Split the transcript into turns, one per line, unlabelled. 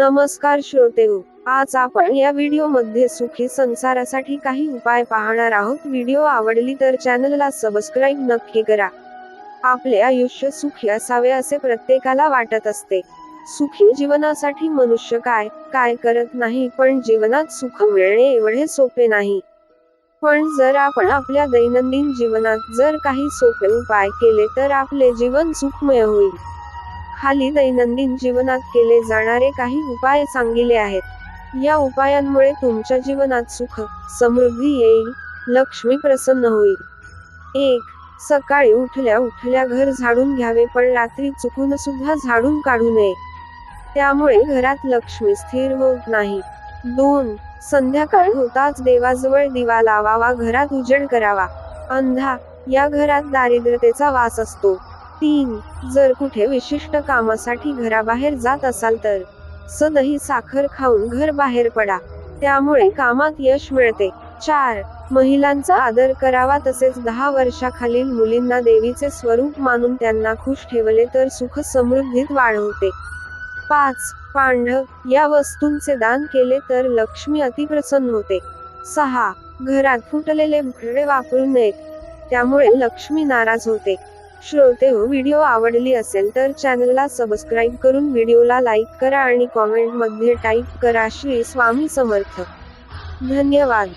नमस्कार श्रोते हो, आज आपण या व्हिडिओमध्ये सुखी संसारासाठी काही उपाय पाहणार आहोत. व्हिडिओ आवडली तर चॅनलला सबस्क्राईब नक्की करा. आपले आयुष्य सुखी असावे असे प्रत्येकाला वाटत असते. सुखी जीवनासाठी मनुष्य काय काय करत नाही पण जीवनात सुख मिळणे एवढे सोपे नाही. पण जर आपण आपल्या दैनंदिन जीवनात जर काही सोपे उपाय केले तर आपले जीवन सुखमय होईल. खाली दैनंदिन जीवनात केले जाणारे काही उपाय सांगितले आहेत. या उपायांमुळे तुमच्या जीवनात सुख समृद्धी येईल लक्ष्मी प्रसन्न होईल. एक सकाळी उठल्या उठल्या घर झाडून घ्यावे पण रात्री चुकून सुद्धा झाडून काढू नये. त्यामुळे घरात लक्ष्मी स्थिर होत नाही. दोन संध्याकाळ होताच देवाजवळ दिवा लावावा घरात उजेड करावा. अंधा या घरात दारिद्र्यतेचा वास असतो. तीन. जर कुठे विशिष्ट कामासाठी घराबाहेर जात असाल तर सदही साखर खाऊन घर बाहेर पडा. त्यामुळे कामात यश मिळते. चार. महिलांचा आदर करावा तसेच दहा वर्षाखालील मुलींना देवीचे स्वरूप मानून त्यांना खुश ठेवले तर सुख समृद्धीत वाढ होते पाच. पांढ. या वस्तूंचे दान केले तर लक्ष्मी अतिप्रसन्न होते. सहा. घरात फुटलेले भरडे वापरू नयेत. त्यामुळे लक्ष्मी नाराज होते. श्रोते हो व्हिडिओ आवडली असेल तर चॅनलला सबस्क्राईब करून व्हिडिओला लाईक करा आणि कॉमेंटमध्ये टाईप करा. श्री स्वामी समर्थ. धन्यवाद.